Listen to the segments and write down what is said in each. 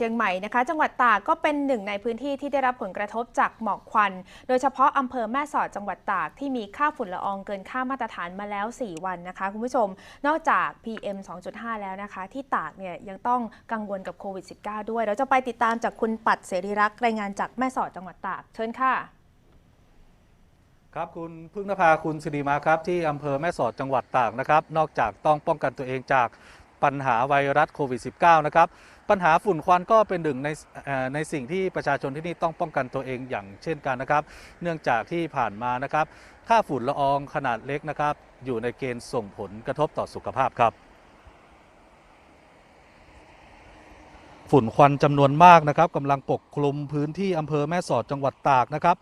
เชียงใหม่นะคะ จังหวัดตากก็เป็นหนึ่งในพื้นที่ที่ได้รับผลกระทบจากหมอกควัน โดยเฉพาะอำเภอแม่สอดจังหวัดตากที่มีค่าฝุ่นละอองเกินค่ามาตรฐานมาแล้ว 4 วันนะคะ คุณผู้ชม นอกจาก PM 2.5 แล้วนะคะ ที่ตากเนี่ยยังต้องกังวลกับโควิด -19 ด้วย เราจะไปติดตามจากคุณปัดเสรีรักรายงานจากแม่สอดจังหวัดตากเชิญค่ะครับคุณพึ่งนภาคุณสิริมาครับที่อำเภอแม่สอดจังหวัดตากนะครับ นอกจากต้องป้องกันตัวเองจาก ปัญหาไวรัสโควิด -19 นะครับ ปัญหาฝุ่นควันก็เป็นหนึ่งในในสิ่งที่ประชาชนที่นี่ต้องป้องกันตัวเองอย่างเช่นกันนะครับ เนื่องจากที่ผ่านมานะครับ ค่าฝุ่นละอองขนาดเล็กนะครับ อยู่ในเกณฑ์ส่งผลกระทบต่อสุขภาพครับ ฝุ่นควันจำนวนมากนะครับกำลังปกคลุมพื้นที่อำเภอแม่สอดจังหวัดตากนะครับ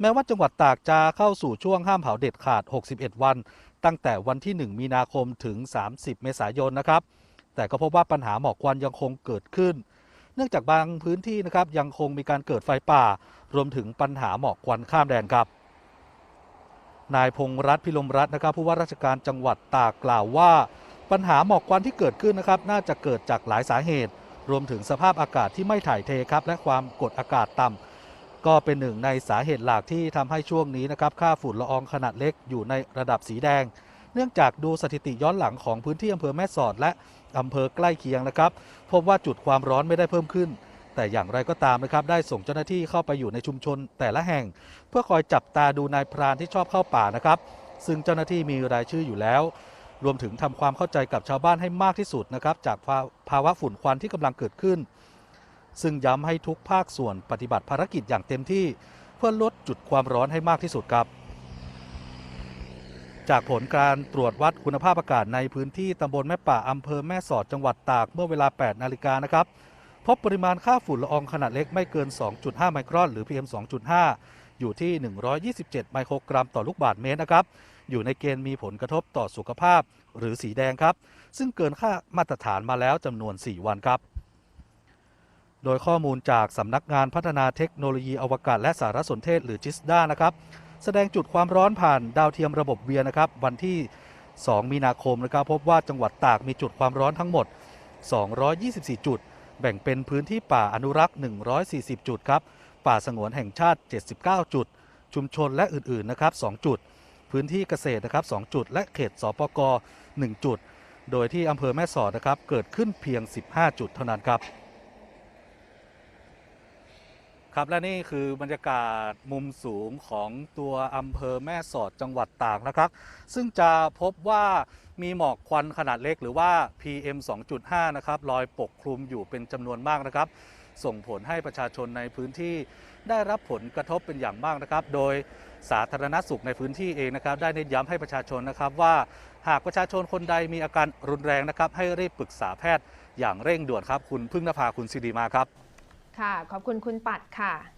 แม้ว่าจังหวัดตากจะเข้าสู่ช่วงห้ามเผาเด็ดขาด 61 วัน ตั้งแต่วันที่ 1 มีนาคมถึง 30 เมษายนนะครับ แต่ก็พบว่าปัญหาหมอกควันยังคงเกิดขึ้น เนื่องจากบางพื้นที่นะครับยังคงมีการเกิดไฟป่า รวมถึงปัญหาหมอกควันข้ามแดนครับ นายพงษ์รัตน์พิลมรัตน์นะครับผู้ว่าราชการจังหวัดตากกล่าวว่า ปัญหาหมอกควันที่เกิดขึ้นนะครับน่าจะเกิดจากหลายสาเหตุ รวมถึงสภาพอากาศที่ไม่ถ่ายเทครับและความกดอากาศต่ำ ก็เป็นหนึ่งในสาเหตุหลักที่ทำให้ช่วงนี้นะครับค่าฝุ่นละอองขนาดเล็กอยู่ในระดับสีแดง เนื่องจากดูสถิติย้อนหลังของพื้นที่อำเภอแม่สอดและอำเภอใกล้เคียงนะครับ พบว่าจุดความร้อนไม่ได้เพิ่มขึ้น แต่อย่างไรก็ตามนะครับ ได้ส่งเจ้าหน้าที่เข้าไปอยู่ในชุมชนแต่ละแห่ง เพื่อคอยจับตาดูนายพรานที่ชอบเข้าป่านะครับ ซึ่งเจ้าหน้าที่มีรายชื่ออยู่แล้ว รวมถึงทำความเข้าใจกับชาวบ้านให้มากที่สุดนะครับจากภาภาวะฝุ่นควันที่กำลังเกิดขึ้น ซึ่งย้ำให้ทุกภาคส่วนปฏิบัติภารกิจอย่างเต็มที่ เพื่อลดจุดความร้อนให้มากที่สุดครับ จากผลการตรวจวัดคุณภาพอากาศในพื้นที่ตำบลแม่ป่าอำเภอแม่สอดจังหวัดตากเมื่อเวลา 8 นาฬิกานะครับพบปริมาณค่าฝุ่นละอองขนาดเล็กไม่เกิน 2.5 ไมครอน หรือ PM 2.5 อยู่ที่ 127 ไมโครกรัมต่อลูกบาศก์เมตรนะครับ อยู่ในเกณฑ์มีผลกระทบต่อสุขภาพหรือสีแดงครับ ซึ่งเกินค่ามาตรฐานมาแล้วจำนวน 4 วันครับ โดยข้อมูลจากสำนักงานพัฒนาเทคโนโลยีอวกาศและสารสนเทศหรือจิสด้านะครับ แสดงจุดความร้อนผ่านดาวเทียมระบบเวียนะครับ วันที่ 2 มีนาคมนะครับ พบว่าจังหวัดตากมีจุดความร้อนทั้งหมด 224 จุด แบ่งเป็นพื้นที่ป่าอนุรักษ์ 140 จุดครับ ป่าสงวนแห่งชาติ 79 จุด ชุมชนและอื่นๆนะครับ 2 จุด พื้นที่เกษตรนะครับ 2 จุด และเขตสปก 1 จุด โดยที่อำเภอแม่สอดนะครับ เกิดขึ้นเพียง 15 จุดเท่านั้นครับ ครับและนี่คือบรรยากาศมุมสูงของตัวอำเภอแม่สอดจังหวัดตากนะครับ ซึ่งจะพบว่ามีหมอกควันขนาดเล็กหรือว่า PM 2.5 นะครับลอยปกคลุมอยู่เป็นจำนวนมากนะครับ ส่งผลให้ประชาชนในพื้นที่ได้รับผลกระทบเป็นอย่างมากนะครับ โดยสาธารณสุขในพื้นที่เองนะครับ ได้เน้นย้ำให้ประชาชนนะครับว่า หากประชาชนคนใดมีอาการรุนแรงนะครับ ให้รีบปรึกษาแพทย์อย่างเร่งด่วนครับ คุณพึ่งนภาคุณสิริมาครับ ค่ะ ขอบคุณคุณปัดค่ะ